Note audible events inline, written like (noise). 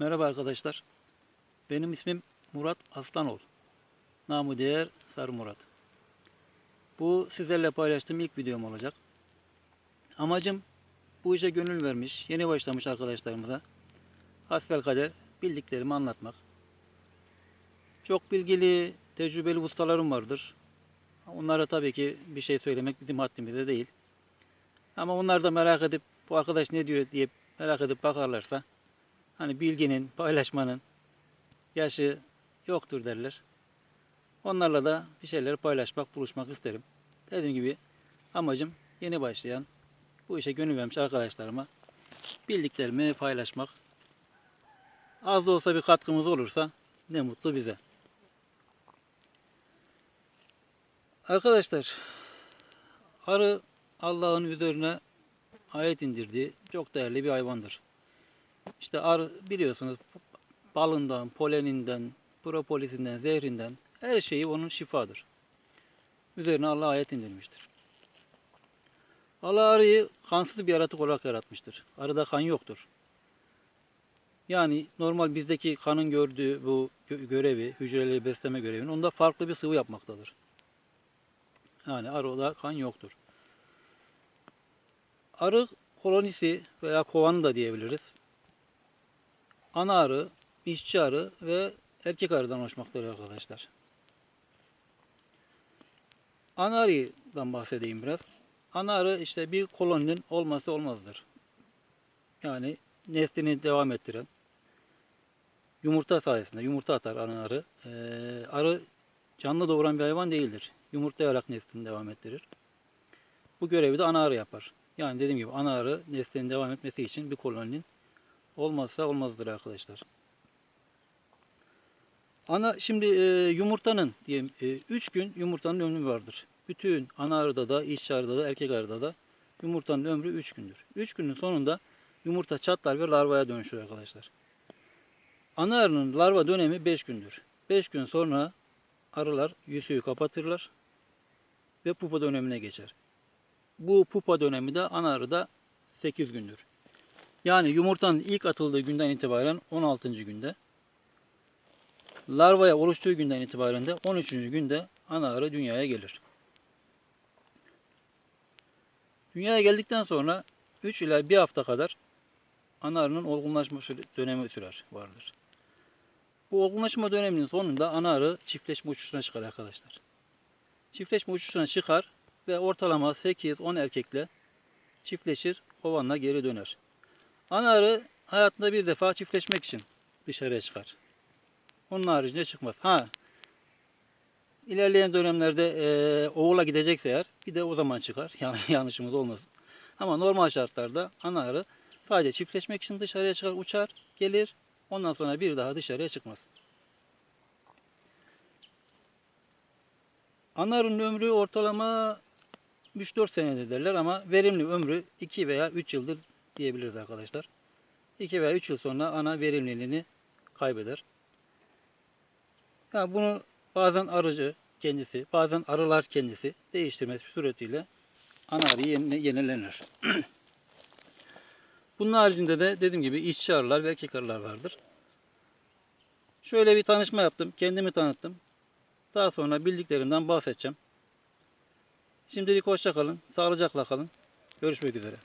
Merhaba arkadaşlar. Benim ismim Murat Aslanol. Namı diğer Sarı Murat. Bu sizlerle paylaştığım ilk videom olacak. Amacım bu işe gönül vermiş, yeni başlamış arkadaşlarımıza hasbelkader bildiklerimi anlatmak. Çok bilgili, tecrübeli ustalarım vardır. Onlara tabii ki bir şey söylemek bizim haddimizde değil. Ama onlar da merak edip bu arkadaş ne diyor diye merak edip bakarlarsa hani bilginin, paylaşmanın yaşı yoktur derler. Onlarla da bir şeyleri paylaşmak, buluşmak isterim. Dediğim gibi amacım yeni başlayan, bu işe gönül vermiş arkadaşlarıma bildiklerimi paylaşmak. Az da olsa bir katkımız olursa ne mutlu bize. Arkadaşlar, arı Allah'ın üzerine ayet indirdiği çok değerli bir hayvandır. İşte arı biliyorsunuz balından, poleninden, propolisinden, zehrinden her şeyi onun şifadır. Üzerine Allah ayet indirmiştir. Allah arıyı kansız bir yaratık olarak yaratmıştır. Arıda kan yoktur. Yani normal bizdeki kanın gördüğü bu gö- görevi, hücreleri besleme görevini onda farklı bir sıvı yapmaktadır. Yani arıda kan yoktur. Arı kolonisi veya kovanı da diyebiliriz. Ana arı, işçi arı ve erkek arıdan oluşmaktadır arkadaşlar. Ana arıdan bahsedeyim biraz. Ana arı işte bir koloninin olması olmazdır. Yani neslini devam ettiren, yumurta sayesinde yumurta atar ana arı. Ee, arı canlı doğuran bir hayvan değildir. Yumurtlayarak neslini devam ettirir. Bu görevi de ana arı yapar. Yani dediğim gibi ana arı neslinin devam etmesi için bir koloninin olmazsa olmazdır arkadaşlar. Ana şimdi e, yumurtanın diyelim 3 gün yumurtanın ömrü vardır. Bütün ana arıda da, işçi arıda da, erkek arıda da yumurtanın ömrü 3 gündür. 3 günün sonunda yumurta çatlar ve larvaya dönüşür arkadaşlar. Ana arının larva dönemi 5 gündür. 5 gün sonra arılar yüzüğü kapatırlar ve pupa dönemine geçer. Bu pupa dönemi de ana arıda 8 gündür. Yani yumurtanın ilk atıldığı günden itibaren 16. günde, larvaya oluştuğu günden itibaren de 13. günde ana arı dünyaya gelir. Dünyaya geldikten sonra 3 ila 1 hafta kadar ana arının olgunlaşma dönemi sürer vardır. Bu olgunlaşma döneminin sonunda ana arı çiftleşme uçuşuna çıkar arkadaşlar. Çiftleşme uçuşuna çıkar ve ortalama 8-10 erkekle çiftleşir, kovanına geri döner. Ana arı hayatında bir defa çiftleşmek için dışarıya çıkar. Onun haricinde çıkmaz. Ha, ilerleyen dönemlerde e, oğula gidecekse eğer bir de o zaman çıkar. (laughs) Yani yanlışımız olmasın. Ama normal şartlarda ana arı sadece çiftleşmek için dışarıya çıkar, uçar, gelir. Ondan sonra bir daha dışarıya çıkmaz. Ana arının ömrü ortalama 3-4 senedir derler ama verimli ömrü 2 veya 3 yıldır diyebiliriz arkadaşlar. 2 veya 3 yıl sonra ana verimliliğini kaybeder. Yani bunu bazen arıcı kendisi, bazen arılar kendisi değiştirmesi suretiyle ana arı yenile- yenilenir. (clears throat) Bunun haricinde de dediğim gibi işçi arılar ve erkek arılar vardır. Şöyle bir tanışma yaptım. Kendimi tanıttım. Daha sonra bildiklerimden bahsedeceğim. Şimdilik hoşça kalın. Sağlıcakla kalın. Görüşmek üzere.